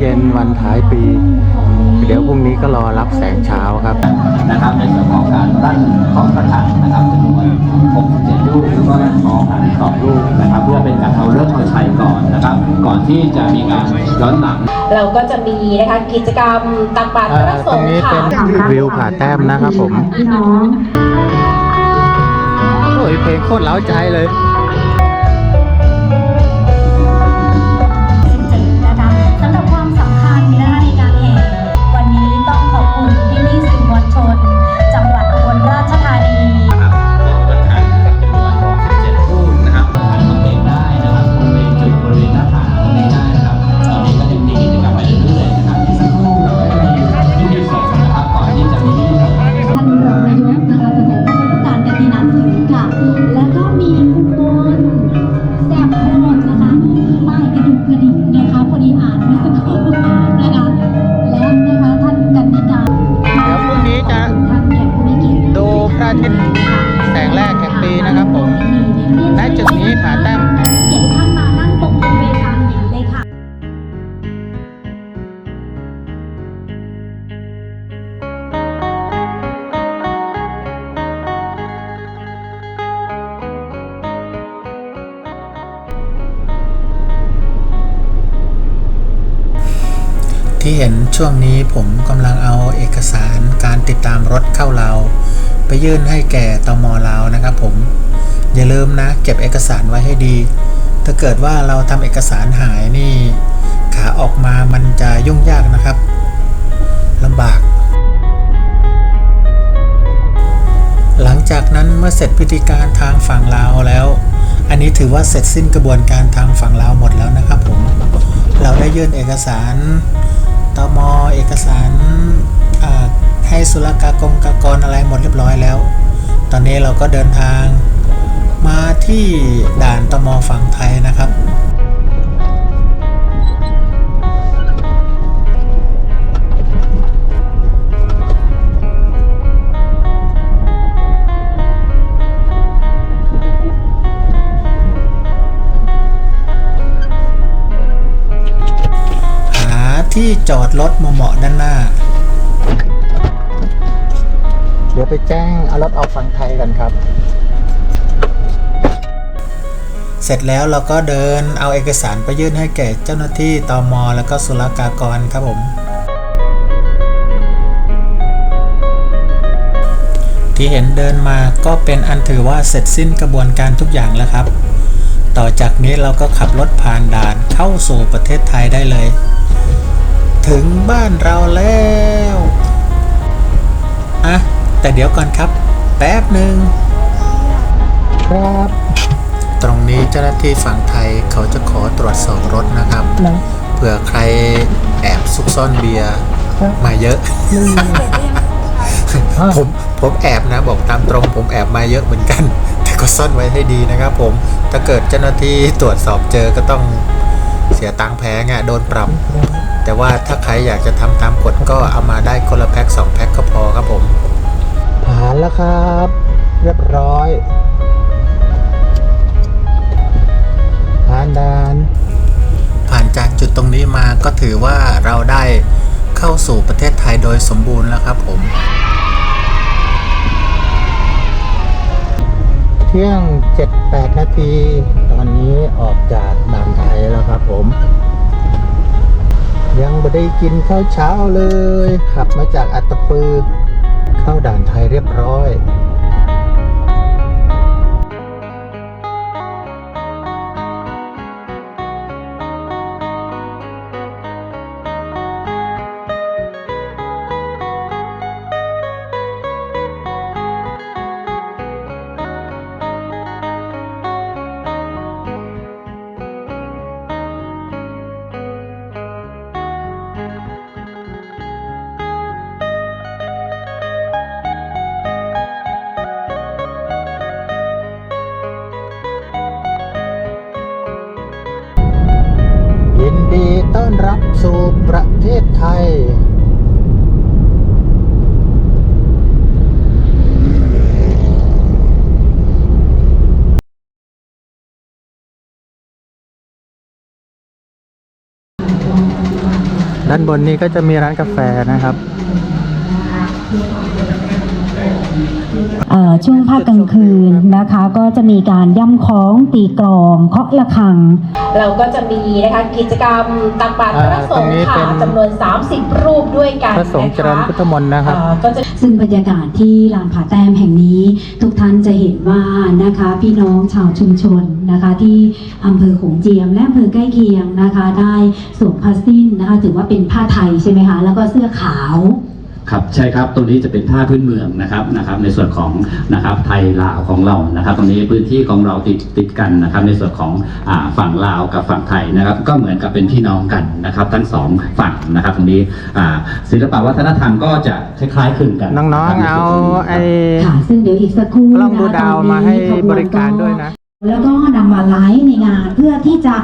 เย็นวันท้ายปี เดี๋ยวพรุ่งนี้ก็รอรับแสงเช้าครับนะครับในส่วนของการตั้งของประธานนะครับจำนวน67ลูกแล้วก็ของหันสองลูกนะครับเพื่อเป็นการเอาเริ่มเอาชัยก่อนนะครับ ก่อนที่จะมีการย้อนหลัง เราก็จะมีนะคะกิจกรรมตักบาตรพระสตรงงฆ์นี้ค่ะเป็นวิวผาแต้มนะครับผมพี่น้องโอ้ยเพลงโคตรเล้าใจเลย ช่วงนี้ผมกำลังเอาเอกสารการติดตามรถเข้าเรา ไปยื่นให้แก่ตมลาวนะครับผม อย่าลืมนะ เก็บเอกสารไว้ให้ดี ถ้าเกิดว่าเราทำเอกสารหายนี่ ขาออกมามันจะยุ่งยากนะครับลำบาก หลังจากนั้นเมื่อเสร็จพิธีการทางฝั่งลาวแล้ว อันนี้ถือว่าเสร็จสิ้นกระบวนการทางฝั่งลาวหมดแล้วนะครับผม เราได้ยื่นเอกสาร ตมเอกสารให้สุลกากรกากรอะไรหมดเรียบร้อยแล้ว ตอนนี้เราก็เดินทางมาที่ด่านตมฝั่งไทยนะครับ ที่จอดรถเหมาะๆด้านหน้า เดี๋ยวไปแจ้งเอารถออกฝั่งไทยกันครับ เสร็จแล้วเราก็เดินเอาเอกสารไปยื่นให้แก่เจ้าหน้าที่ตมแล้วก็ศุลกากรครับผมที่เห็นเดินมาก็เป็นอันถือว่าเสร็จสิ้นกระบวนการทุกอย่างแล้วครับ ต่อจากนี้เราก็ขับรถผ่านด่านเข้าสู่ประเทศไทยได้เลย ถึงบ้านเราแล้วอะแต่เดี๋ยวก่อนครับ แป๊บหนึ่งครับ ตรงนี้เจ้าหน้าที่ฝั่งไทยเขาจะขอตรวจสอบรถนะครับเผื่อใครแอบซุกซ่อนเบียร์มาเยอะ ผมผมแอบนะ บอกตามตรงผมแอบมาเยอะเหมือนกัน แต่ก็ซ่อนไว้ให้ดีนะครับผมถ้าเกิดเจ้าหน้าที่ตรวจสอบเจอก็ต้องเสียตังค์แพงอะ่ะโดนปรับ แต่ว่าถ้าใครอยากจะทำตามกฎก็เอามาได้คนละแพ็คสองแพ็คก็พอครับผมผ่านแล้วครับ เรียบร้อยผ่านด่านผ่านจากจุดตรงนี้มาก็ถือว่าเราได้เข้าสู่ประเทศไทยโดยสมบูรณ์แล้วครับผมเที่ยง 7-8 นาที ตอนนี้ออกจากด่านไทยแล้วครับผม ยังไม่ได้กินข้าวเช้าเลย ขับมาจากอัตตปือ เข้าด่านไทยเรียบร้อย ประเทศไทย ด้านบนนี้ก็จะมีร้านกาแฟนะครับ ช่วงภาคกลางคืนนะคะ ก็จะมีการย่ำคล้องตีกลองเคาะระฆัง เราก็จะมีนะคะกิจกรรมตักบาตรพระสงฆ์อ่าตรงนี้ค่ะเป็นจำนวน 30 รูปด้วยกันพระสงฆ์เจริญพุทธมนต์นะครับอ่าก็จะซึ่งบรรยากาศที่ลานผาแต้มแห่งนี้ ทุกท่านจะเห็นว่านะคะพี่น้องชาวชุมชนนะคะที่อำเภอโขงเจียมและอำเภอใกล้เคียงนะคะ ได้สวมผ้าสิ้นนะคะถือว่าเป็นผ้าไทยใช่ไหมคะแล้วก็เสื้อขาว ครับใช่ครับตรงนี้จะเป็นผ้าพื้นเมืองนะครับนะครับ ในส่วนของนะครับไทยลาวของเรานะครับ ตรงนี้พื้นที่ของเราติดติดกันนะครับ ในส่วนของอ่าฝั่งลาวกับฝั่งไทยนะครับ ก็เหมือนกับเป็นพี่น้องกันนะครับ ทั้งสองฝั่งนะครับ ตรงนี้อ่าศิลปวัฒนธรรมก็จะคล้ายๆคลึงกันน้องๆ เอาไอ้ ค่ะซึ่งเดี๋ยวอีกสักครู่กล้องดูนะคะดาวตอนนี้มาให้ขนบริการด้วยนะ แล้วก็นำมาไลฟ์ในงานเพื่อที่จะ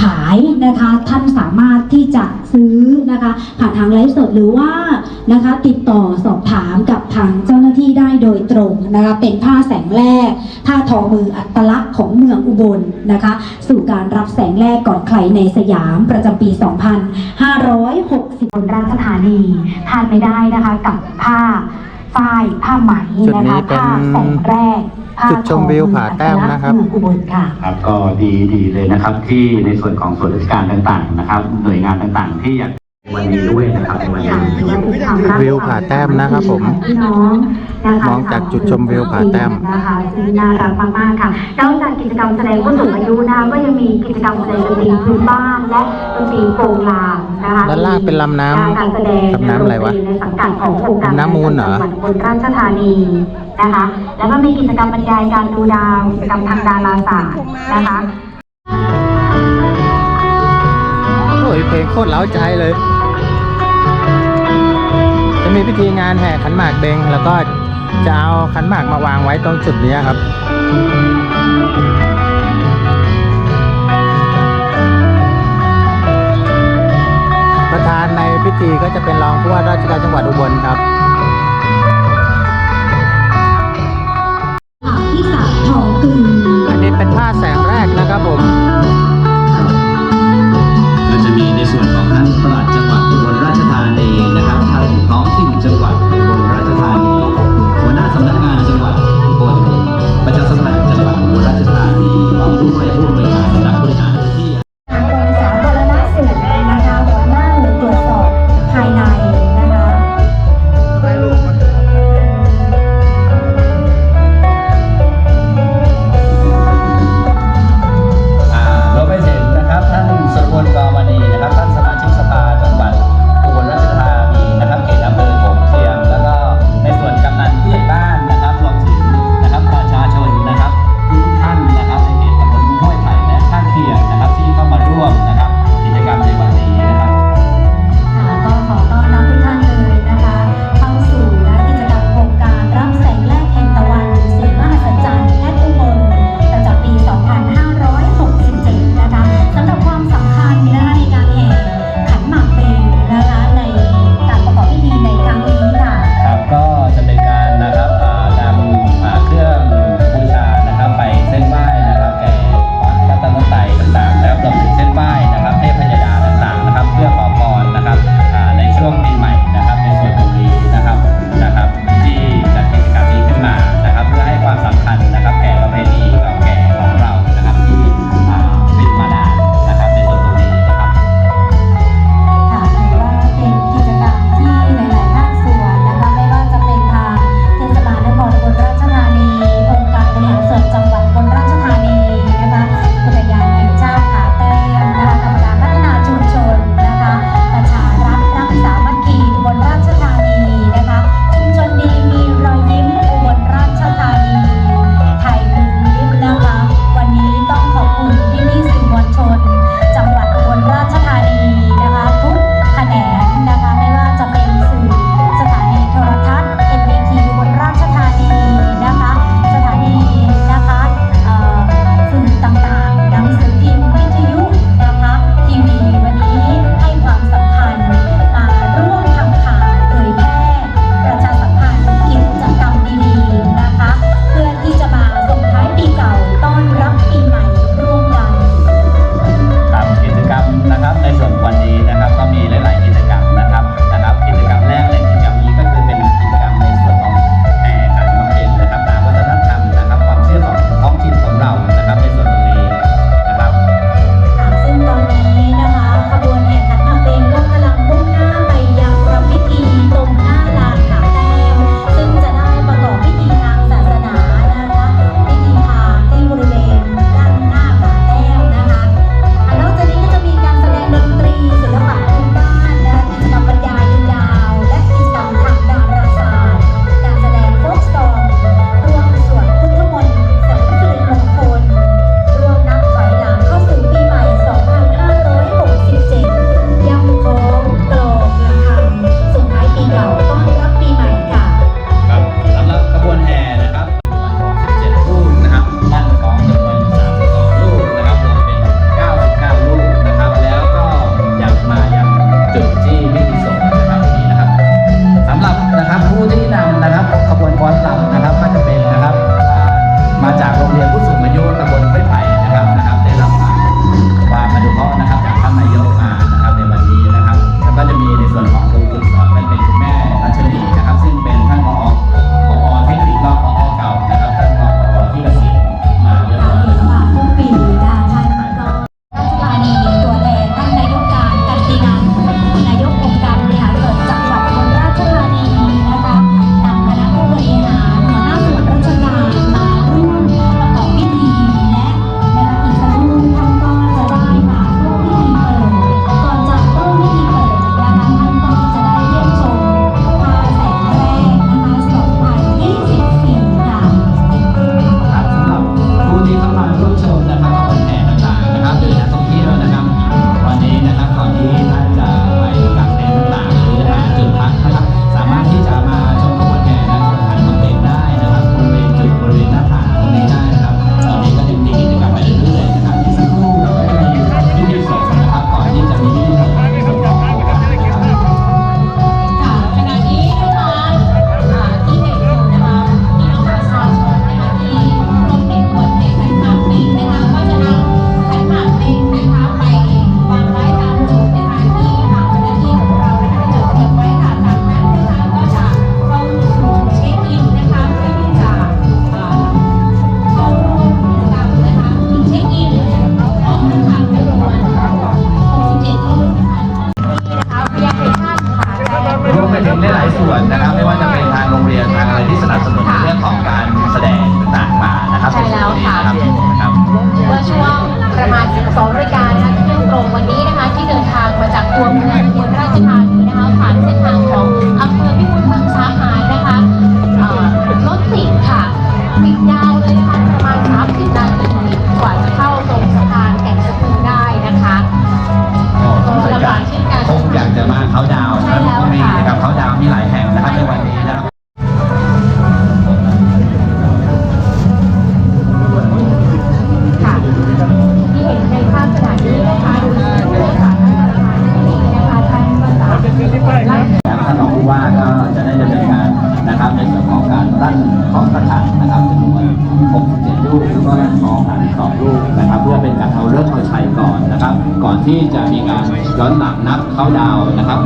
ขายนะคะ ท่านสามารถที่จะซื้อนะคะ ผ่านทางไลฟ์สดหรือว่านะคะ ติดต่อสอบถามกับทางเจ้าหน้าที่ได้โดยตรงนะคะ เป็นผ้าแสงแรกผ้าทอมืออัตลักษณ์ของเมืองอุบลนะคะ สู่การรับแสงแรกก่อนใครในสยามประจำปี 2560บนราชธานีทานไม่ได้นะคะกับผ้าฝ้ายผ้าไหมจุดนะนี้คะเป็นผ้าแสงแรกผ้า จุดชมวิวผาแต้มนะครับเมืองอุบลค่ะครับก็ดีดีเลยนะครับที่ในส่วนของส่วนราชการต่างๆนะครับหน่วยงานต่างๆที่อยาก วันนี้ด้วยนะครับในวันนี้วิวผาแต้มนะครับผมพี่น้องนะคะมองจากจุดชมวิวผาแต้มนะคะซึ่งน่ารักมากๆค่ะนอกจากกิจกรรมแสดงผู้สูงอายุนะคะก็ยังมีกิจกรรมแสดงดนตรีพื้นบ้านและดนตรีโปรงลางนะคะด้านล่างเป็นลำน้ำการแสดงลำน้ำอะไรวะในสังกัดขององค์การลำน้ำมูลเหรอจังวัดอุบลราชธานีนะคะ แล้วก็มีกิจกรรมบรรยายการดูดาวกิจกรรมทางดาราศาสตร์นะคะโอ้ยเพลงโคตรเล้าใจเลยจะ มีพิธีงานแห่ขันหมากเบงแล้วก็จะเอาขันหมากมาวางไว้ตรงจุดนี้ครับประธานในพิธีก็จะเป็นรองผู้ว่าราชการจังหวัดอุบลครับที่สาทองกึ่งอันนี้เป็นท่าแสงแรกนะครับผมก็จะมีในส่วนของ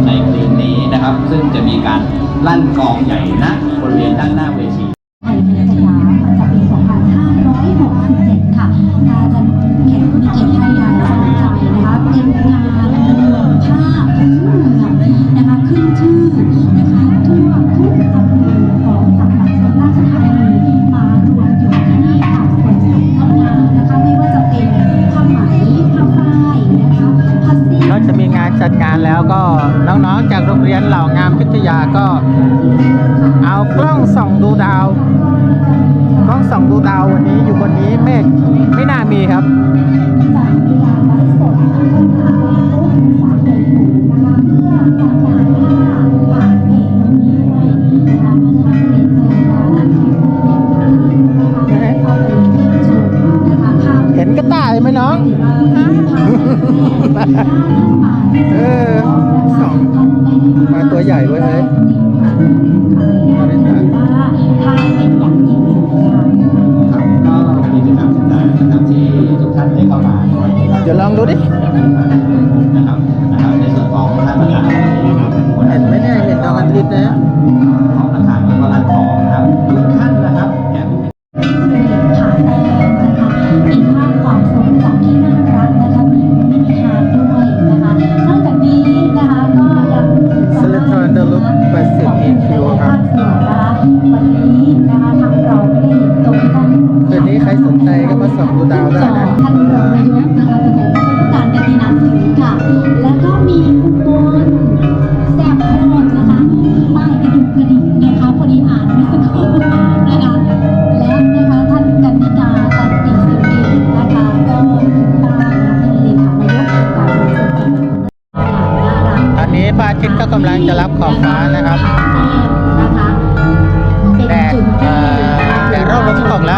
ในคืนนี้นะครับ ซึ่งจะมีการลั่นกองใหญ่ณบริเวณด้านหน้าเวที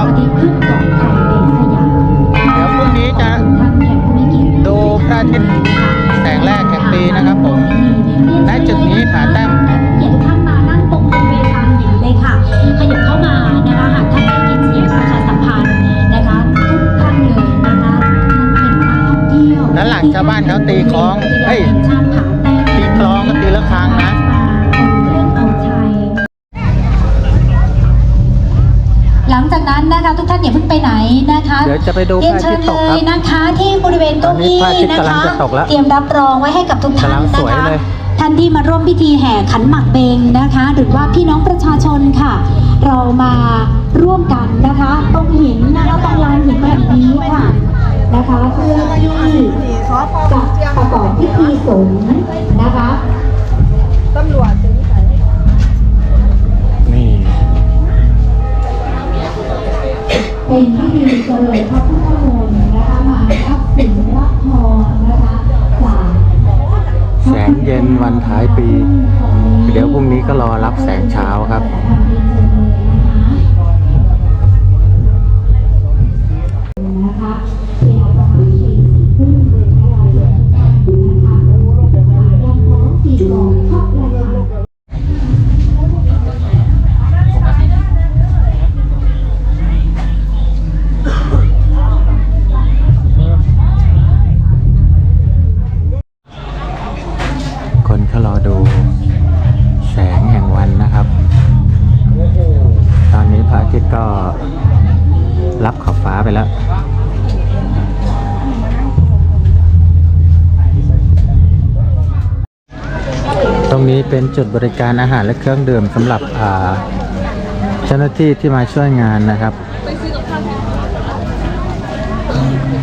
แล้วที่ขึ้นเกาะไข่ในสยามเดี๋ยวพรุ่งนี้จะท่านแขกผู้มีเกียรติดูพระอาทิตย์แสงแรกแห่งปีนะครับผมณจุดนี้ผาแต้มเกียรติทุกท่านมานั่งตรงบริเวณลานหินเลยค่ะ ขยับเข้ามานะคะหากท่านได้ยินเสียงประชาสัมพันธ์นะคะทุกท่านเลยนะคะท่านเป็นนักท่องเที่ยวด้านหลังชาวบ้านเขาตีคล้อง ดี๋ยวจะไปดูเรียนพระอาเชิทิญตย์ตกเลครับยนะคะที่บริเวณเก้าอี้ตอนนี้พระอาทิตย์นะกำลังคะ จะตกแล้วเตรียมรับรองไว้ให้กับทุกท่านกำลังนะสวยคะเลย ท่านที่มาร่วมพิธีแห่ขันหมากเบงนะคะ หรือว่าพี่น้องประชาชนค่ะ เรามาร่วมกันนะคะตรงหินนะคะตรงลานหินแบบนี้ค่ะนะคะเพื่อที่จะประกอบพิธีสงฆ์นะคะนี่ เป็นพิธีเจริญพระพุทธมนต์นะคะมารับสิ่งรับทองนะคะจากแสงเย็นวันท้ายปี เดี๋ยวพรุ่งนี้ก็รอรับแสงเช้าครับ จุดบริการอาหารและเครื่องดื่มสำหรับอาเจ้าหน้าที่ที่มาช่วยงานนะครับ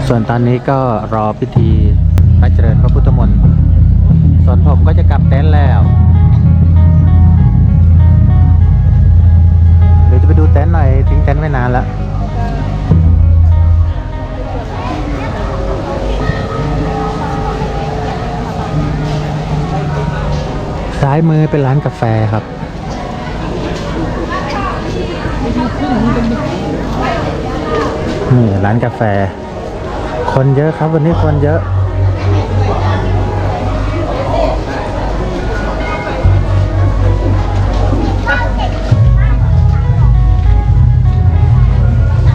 ส่วนตอนนี้ก็รอพิธีพระเจริญพระพุทธมนต์ส่วนผมก็จะกลับเต็นท์แล้วเดี๋ยวจะไปดูเต็นท์หน่อยทิ้งเต็นท์ไว้นานแล้ว ซ้ายมือเป็นร้านกาแฟครับ นี่ร้านกาแฟ คนเยอะครับวันนี้คนเยอะ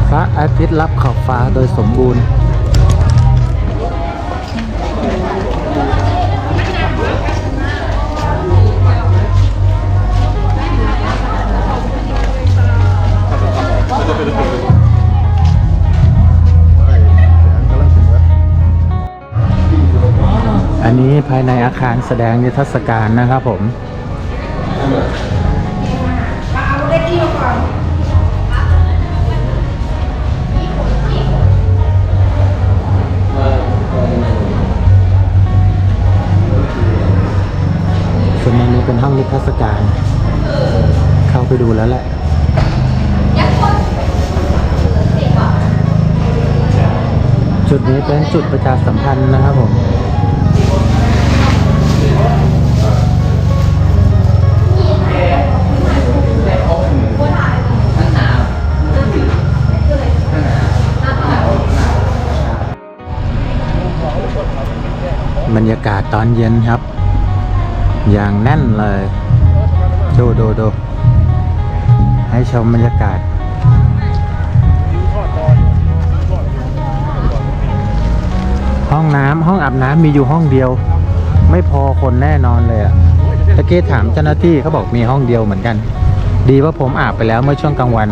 พระอาอาทิตย์รับขอบฟ้าโดยสมบูรณ์ นนี้ภายในอาคารแสดงนิทรรศการนะครับผมส่วนในนี้เป็นห้องนิทรรศการ เข้าไปดูแล้วแหละจุดนี้เป็นจุดประชาสัมพันธ์นะครับผม บรรยากาศตอนเย็นครับ อย่างแน่นเลยดูดูดูให้ชมบรรยากาศห้องน้ำห้องอาบน้ำมีอยู่ห้องเดียว ไม่พอคนแน่นอนเลยอะตะเกี้ถามเจ้าหน้าที่เขาบอกมีห้องเดียวเหมือนกัน ดีว่าผมอาบไปแล้วเมื่อช่วงกลางวัน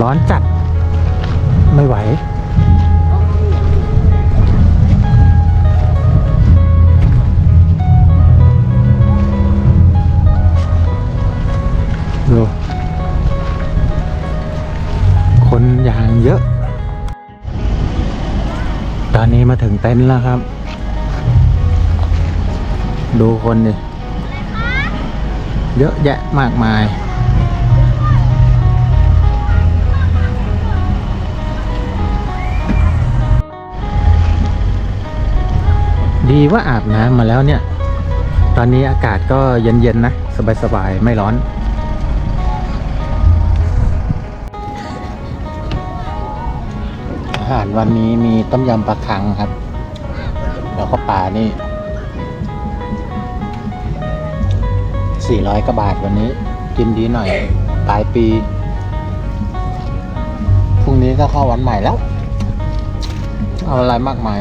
ร้อนจัดไม่ไหว มาถึงเต็นท์แล้วครับ ดูคนดิเยอะแยะมากมาย ดีว่าอาบน้ำมาแล้วเนี่ย ตอนนี้อากาศก็เย็นๆนะ สบายๆ ไม่ร้อน อาหารวันนี้มีต้มยำปลาคังครับ แล้วก็ปลานี่ 400กว่าบาทวันนี้ กินดีหน่อยปลายปี พรุ่งนี้ก็เข้าวันใหม่แล้ว เอาอะไรมากมาย